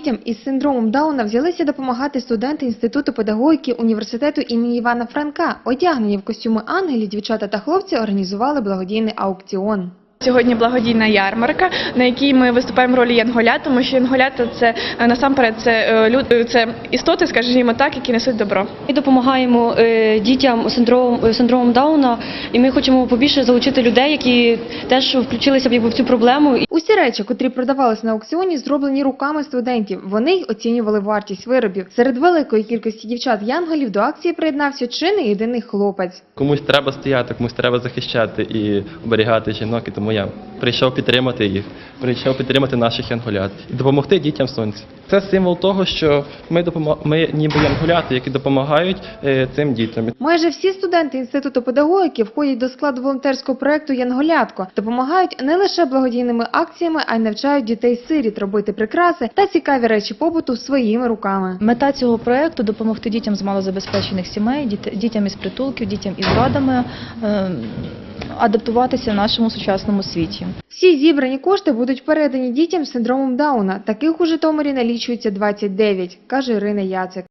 Дітям із синдромом Дауна взялися допомагати студенти Інституту педагогіки університету імені Івана Франка. Одягнені в костюми ангелів, дівчата та хлопці організували благодійний аукціон. Сьогодні благодійна ярмарка, на якій ми виступаємо в ролі янголят, тому що янголята це е, насамперед це е, люд, е, це істоти, скажімо так, які несуть добро. Ми допомагаємо дітям з синдромом, синдромом Дауна, і ми хочемо побільше залучити людей, які теж включилися б якби, в цю проблему. Усі речі, котрі продавались на аукціоні, зроблені руками студентів. Вони й оцінювали вартість виробів. Серед великої кількості дівчат-янголів до акції приєднався чи не єдиний хлопець. Комусь треба стояти, комусь треба захищати і оберігати жінок, і тому я прийшов підтримати їх, прийшов підтримати наших янголят і допомогти дітям сонця. Це символ того, що ми допомо... ми ніби янголяти, які допомагають е, цим дітям. Майже всі студенти інституту педагогіки входять до складу волонтерського проекту Янголятко, допомагають не лише благодійними акціями, а й навчають дітей-сиріт робити прикраси та цікаві речі побуту своїми руками. Мета цього проекту допомогти дітям з малозабезпечених сімей, діт- дітям із притулків, дітям із вадами е, адаптуватися в нашому сучасному світі. Всі зібрані кошти будуть передані дітям з синдромом Дауна. Таких у Житомирі налічується 29, каже Ірина Яцик.